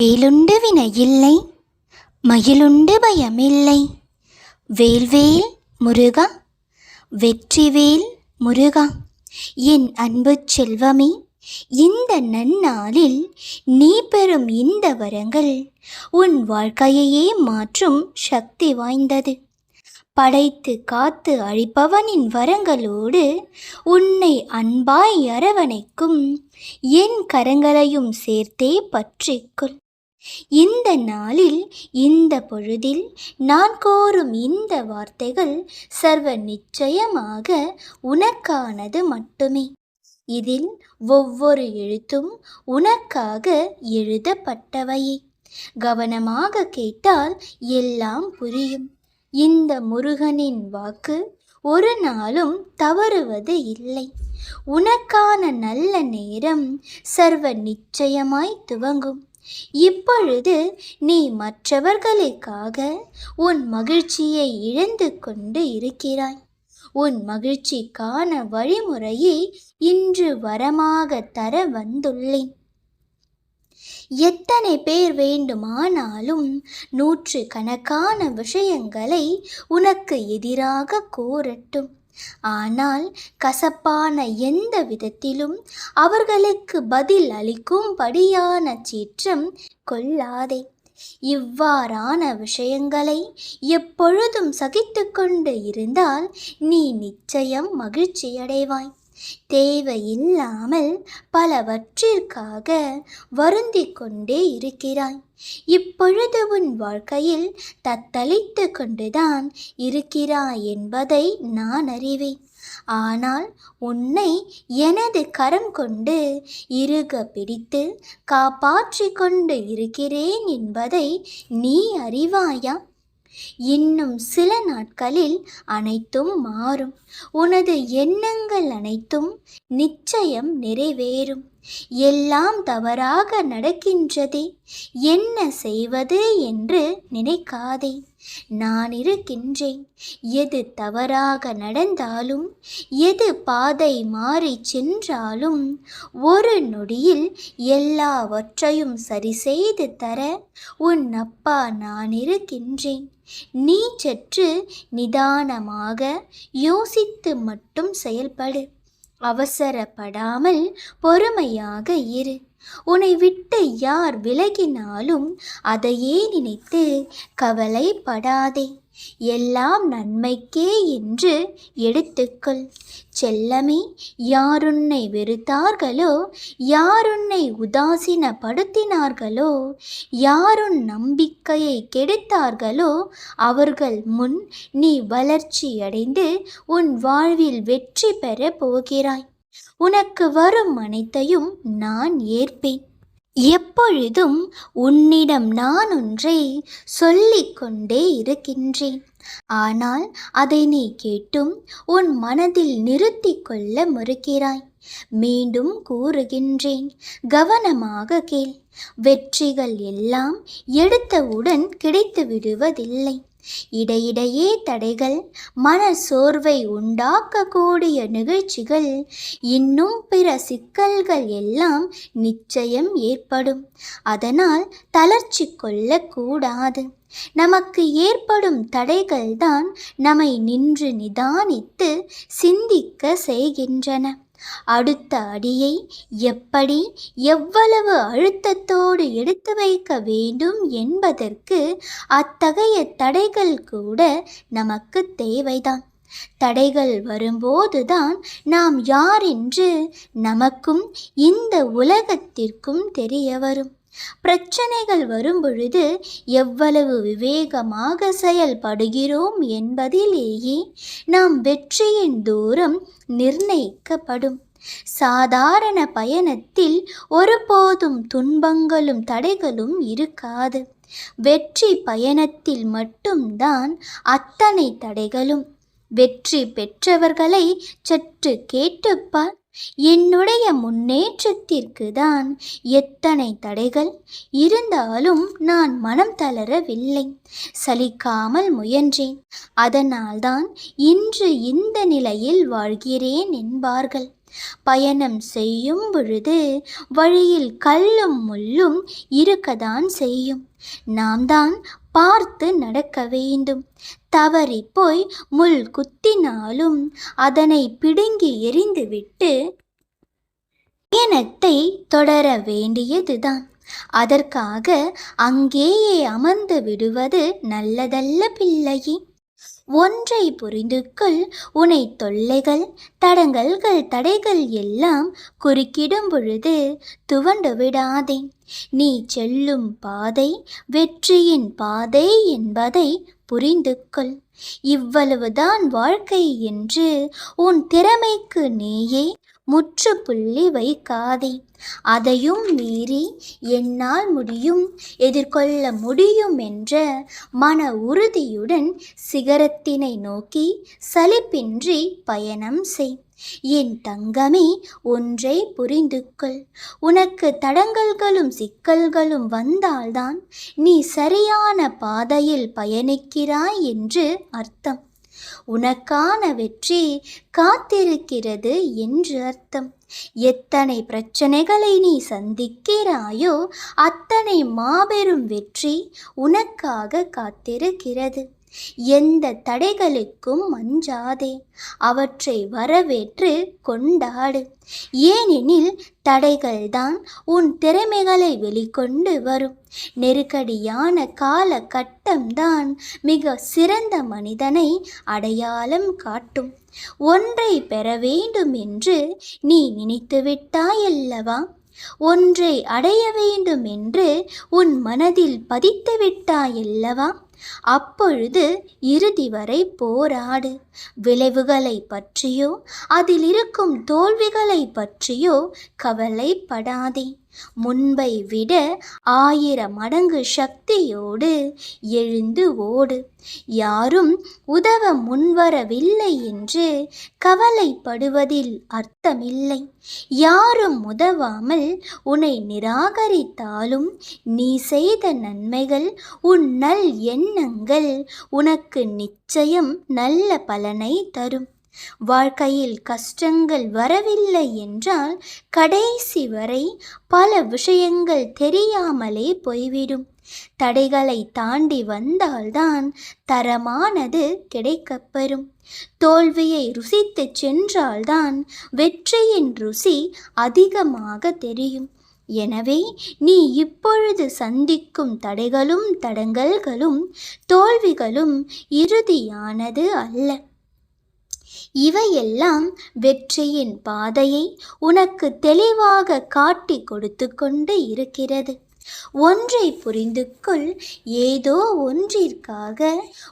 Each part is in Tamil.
வேலுண்டு வினையில்லை மயிலுண்டு பயமில்லை. வேல்வேல் முருகா வெற்றிவேல் முருகா. என் அன்பு செல்வமே இந்த நன்னாளில் நீ பெறும் இந்த வரங்கள் உன் வாழ்க்கையையே மாற்றும் சக்தி வாய்ந்தது. படைத்து காத்து அழிப்பவனின் வரங்களோடு உன்னை அன்பாய் அரவணைக்கும் என் கரங்களையும் சேர்த்தே பற்றிக்கொள். இந்த நாளில் இந்த பொழுதில் நான் கோரும் இந்த வார்த்தைகள் சர்வ நிச்சயமாக உனக்கானது மட்டுமே. இதில் ஒவ்வொரு எழுத்தும் உனக்காக எழுதப்பட்டவையே. கவனமாக கேட்டால் எல்லாம் புரியும். இந்த முருகனின் வாக்கு ஒரு நாளும் தவறுவது இல்லை. உனக்கான நல்ல நேரம் சர்வ நிச்சயமாய் துவங்கும். இப்பொழுது நீ மற்றவர்களுக்காக உன் மகிழ்ச்சியை இழந்து கொண்டு இருக்கிறாய். உன் மகிழ்ச்சிக்கான வழிமுறையை இன்று வரமாக தர வந்துள்ளேன். எத்தனை பேர் வேண்டுமானாலும் நூற்று கணக்கான விஷயங்களை உனக்கு எதிராக கூறட்டும் ஆனால் கசப்பான எந்த விதத்திலும் அவர்களுக்கு பதில் அளிக்கும்படியான சீற்றம் கொள்ளாதே. இவ்வாறான விஷயங்களை எப்பொழுதும் சகித்து கொண்டு இருந்தால் நீ நிச்சயம் மகிழ்ச்சியடைவாய். தேவையில்லாமல் பலவற்றிற்காக வருந்தி கொண்டே இருக்கிறாய். இப்பொழுது உன் வாழ்க்கையில் தத்தளித்து கொண்டுதான் இருக்கிறாய் என்பதை நான் அறிவேன். ஆனால் உன்னை எனது கரம் கொண்டு இறுக பிடித்து காப்பாற்றி கொண்டு இருக்கிறேன் என்பதை நீ அறிவாயா? இன்னும் சில நாட்களில் அனைத்தும் மாறும். உனது எண்ணங்கள் அனைத்தும் நிச்சயம் நிறைவேறும். எல்லாம் தவறாக நடக்கின்றதே. என்ன செய்வது என்று நினைக்காதே. நான் இருக்கின்றேன். எது தவறாக நடந்தாலும் எது பாதை மாறி சென்றாலும் ஒரு நொடியில் எல்லாவற்றையும் சரி செய்து தர உன் அப்பா நான் இருக்கின்றேன். நீ சற்று நிதானமாக யோசித்து மட்டும் செயல்படு. அவசரப்படாமல் பொறுமையாக இரு. உன்னை விட்டு யார் விலகினாலும் அதையே நினைத்து கவலைப்படாதே. எல்லாம் நன்மைக்கே என்று எடுத்துக்கொள். செல்லமே யாருன்னை வெறுத்தார்களோ யாருன்னை உதாசீனப்படுத்தினார்களோ யாருன் நம்பிக்கையை கெடுத்தார்களோ அவர்கள் முன் நீ வளர்ச்சியடைந்து உன் வாழ்வில் வெற்றி பெற போகிறாய். உனக்கு வரும் அனைத்தையும் நான் ஏற்பேன். எப்பொழுதும் உன்னிடம் நான் ஒன்றை சொல்லிக்கொண்டே இருக்கின்றேன். ஆனால் அதை நீ கேட்டும் உன் மனதில் நிறுத்தி கொள்ள மறுக்கிறாய். மீண்டும் கூறுகின்றேன் கவனமாக கேள். வெற்றிகள் எல்லாம் எடுத்தவுடன் கிடைத்து விடுவதில்லை இடையிடையே தடைகள் மன சோர்வை உண்டாக்கக்கூடிய நிகழ்ச்சிகள் இன்னும் பிற சிக்கல்கள் எல்லாம் நிச்சயம் ஏற்படும். அதனால் தளர்ச்சி கொள்ளக்கூடாது. நமக்கு ஏற்படும் தடைகள்தான் நம்மை நின்று நிதானித்து சிந்திக்க செய்கின்றன. அடுத்த அடியை எப்படி எவ்வளவு அழுத்தத்தோடு எடுத்து வைக்க வேண்டும் என்பதற்கு அத்தகைய தடைகள் கூட நமக்கு தேவைதான். தடைகள் வரும்போதுதான் நாம் யார் என்று நமக்கும் இந்த உலகத்திற்கும் தெரிய வரும். பிரச்சனைகள் வரும்பொழுது எவ்வளவு விவேகமாக செயல்படுகிறோம் என்பதிலேயே நாம் வெற்றியின் தூரம் நிர்ணயிக்கப்படும். சாதாரண பயணத்தில் ஒருபோதும் துன்பங்களும் தடைகளும் இருக்காது. வெற்றி பயணத்தில் மட்டும்தான் அத்தனை தடைகளும். வெற்றி பெற்றவர்களை சற்று கேட்டுப்பார். என்னுடைய முன்னேற்றத்திற்கு தான் எத்தனை தடைகள் இருந்தாலும் நான் மனம் தளரவில்லை. சலிக்காமல் முயன்றேன். அதனால்தான் இன்று இந்த நிலையில் வாழ்கிறேன் என்பார்கள். பயணம் செய்யும் பொழுது வழியில் கல்லும் முள்ளும் இருக்கதான் செய்யும். நாம் தான் பார்த்து நடக்க வேண்டும். தவறி போய் முள் குத்தினாலும் அதனை பிடுங்கி எறிந்துவிட்டு பயணத்தை தொடர வேண்டியதுதான். அதற்காக அங்கேயே அமர்ந்து விடுவது நல்லதல்ல பிள்ளையே. ஒன்றை புரிந்து கொள். உனை தொல்லைகள் தடங்கல்கள் தடைகள் எல்லாம் குறுக்கிடும் பொழுது துவண்டு விடாதே. நீ செல்லும் பாதை வெற்றியின் பாதை என்பதை புரிந்து கொள். இவ்வளவுதான் வாழ்க்கை என்று உன் திறமைக்கு நீயே முற்றுப்புள்ளி வைக்காதே. அதையும் மீறி என்னால் முடியும் எதிர்கொள்ள முடியும் என்ற மன உறுதியுடன் சிகரத்தினை நோக்கி சலிப்பின்றி பயணம் செய். என் தங்கமே ஒன்றை புரிந்து கொள் உனக்கு தடங்கல்களும் சிக்கல்களும் வந்தால்தான் நீ சரியான பாதையில் பயணிக்கிறாய் என்று அர்த்தம். உனக்கான வெற்றி காத்திருக்கிறது என்று அர்த்தம். எத்தனை பிரச்சனைகளை நீ சந்திக்கிறாயோ அத்தனை மாபெரும் வெற்றி உனக்காக காத்திருக்கிறது. எந்த தடைகளுக்கும் அஞ்சாதே அவற்றை வரவேற்று கொண்டாடு. ஏனெனில் தடைகள்தான் உன் திறமைகளை வெளிக்கொண்டு வரும். நெருக்கடியான கால கட்டம்தான் மிக சிறந்த மனிதனை அடையாளம் காட்டும். ஒன்றை பெற வேண்டும் என்று நீ நினைத்துவிட்டாயல்லவா ஒன்றை அடைய வேண்டும் என்று உன் மனதில் பதித்து விட்டாயல்லவா? அப்பொழுது இறுதி வரை போராடு. விளைவுகளை பற்றியோ அதில் இருக்கும் தோல்விகளை பற்றியோ கவலைப்படாதே. முன்பை விட ஆயிரம் மடங்கு சக்தியோடு எழுந்து ஓடு. யாரும் உதவ முன்வரவில்லை என்று கவலைப்படுவதில் அர்த்தமில்லை. யாரும் உதவாமல் உன்னை நிராகரித்தாலும் நீ செய்த நன்மைகள் உன் நல் எண்ணங்கள் உனக்கு நிச்சயம் நல்ல பலனை தரும். வாழ்க்கையில் கஷ்டங்கள் வரவில்லை என்றால் கடைசி வரை பல விஷயங்கள் தெரியாமலே போய்விடும். தடைகளை தாண்டி வந்தால்தான் தரமானது கிடைக்கப்பெறும். தோல்வியை ருசித்து சென்றால்தான் வெற்றியின் ருசி அதிகமாக தெரியும். எனவே நீ இப்பொழுது சந்திக்கும் தடைகளும் தடங்கல்களும் தோல்விகளும் இறுதியானது அல்ல. இவையெல்லாம் வெற்றியின் பாதையை உனக்கு தெளிவாக காட்டி கொடுத்து கொண்டு இருக்கிறது. ஒன்றை புரிந்து கொள் ஏதோ ஒன்றிற்காக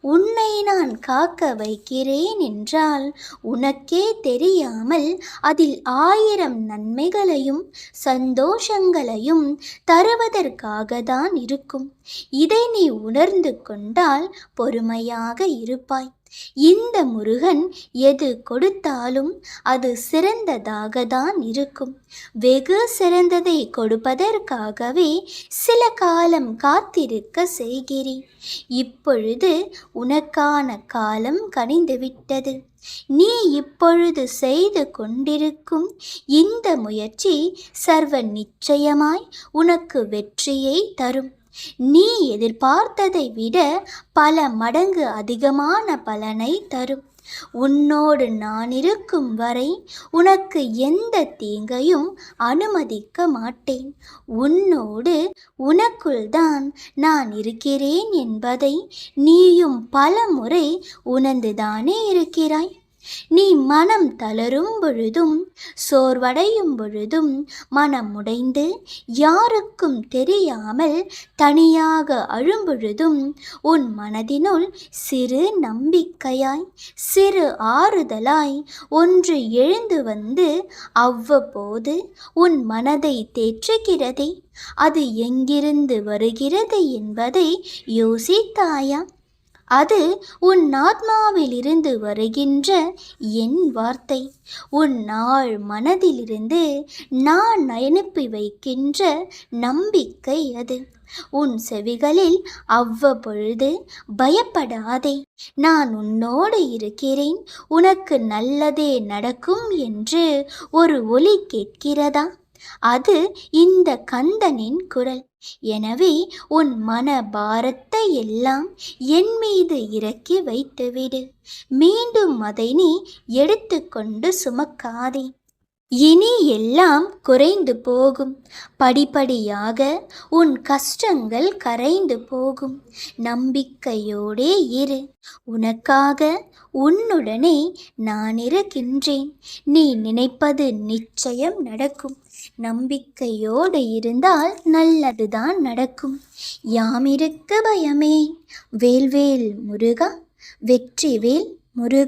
உன்னை நான் காக்க வைக்கிறேன் என்றால் உனக்கே தெரியாமல் அதில் ஆயிரம் நன்மைகளையும் சந்தோஷங்களையும் தருவதற்காக தான் இருக்கும். இதை நீ உணர்ந்து கொண்டால் பொறுமையாக இருப்பாய். இந்த முருகன் எது கொடுத்தாலும் அது சிறந்ததாக தான் இருக்கும். வெகு சிறந்ததை கொடுப்பதற்காகவே சில காலம் காத்திருக்க செய்கிறேன். இப்பொழுது உனக்கான காலம் கனிந்துவிட்டது. நீ இப்பொழுது செய்து கொண்டிருக்கும் இந்த முயற்சி சர்வ நிச்சயமாய் உனக்கு வெற்றியை தரும். நீ எதிர்பார்த்ததை விட பல மடங்கு அதிகமான பலனை தரும். உன்னோடு நான் இருக்கும் வரை உனக்கு எந்த தீங்கையும் அனுமதிக்க மாட்டேன். உன்னோடு உனக்குள்தான் நான் இருக்கிறேன் என்பதை நீயும் பல முறை உணர்ந்துதானே இருக்கிறாய். நீ மனம் தளரும் பொழுதும் சோர்வடையும் பொழுதும் மனம் உடைந்து யாருக்கும் தெரியாமல் தனியாக அழும்பொழுதும் உன் மனதினுள் சிறு நம்பிக்கையாய் சிறு ஆறுதலாய் ஒன்று எழுந்து வந்து அவ்வப்போது உன் மனதை தேற்றுகிறதே. அது எங்கிருந்து வருகிறது என்பதை யோசித்தாயா? அது உன் ஆத்மாவிலிருந்து வருகின்ற என் வார்த்தை. உன் நாள் மனதிலிருந்து நான் அனுப்பி வைக்கின்ற நம்பிக்கை அது. உன் செவிகளில் அவ்வப்பொழுது பயப்படாதே. நான் உன்னோடு இருக்கிறேன். உனக்கு நல்லதே நடக்கும் என்று ஒரு ஒலி கேட்கிறதா? அது இந்த கந்தனின் குரல். எனவே உன் மன பாரத்தை எல்லாம் என் மீது இறக்கி வைத்துவிடு. மீண்டும் அதை நீ எடுத்துக்கொண்டு சுமக்காதே. இனி எல்லாம் குறைந்து போகும். படிப்படியாக உன் கஷ்டங்கள் கரைந்து போகும். நம்பிக்கையோடே இரு. உனக்காக உன்னுடனே நான் இருக்கின்றேன். நீ நினைப்பது நிச்சயம் நடக்கும். நம்பிக்கையோடு இருந்தால் நல்லதுதான் நடக்கும். யாமிருக்க பயமே. வேல்வேல் முருகா வெற்றிவேல் முருகா.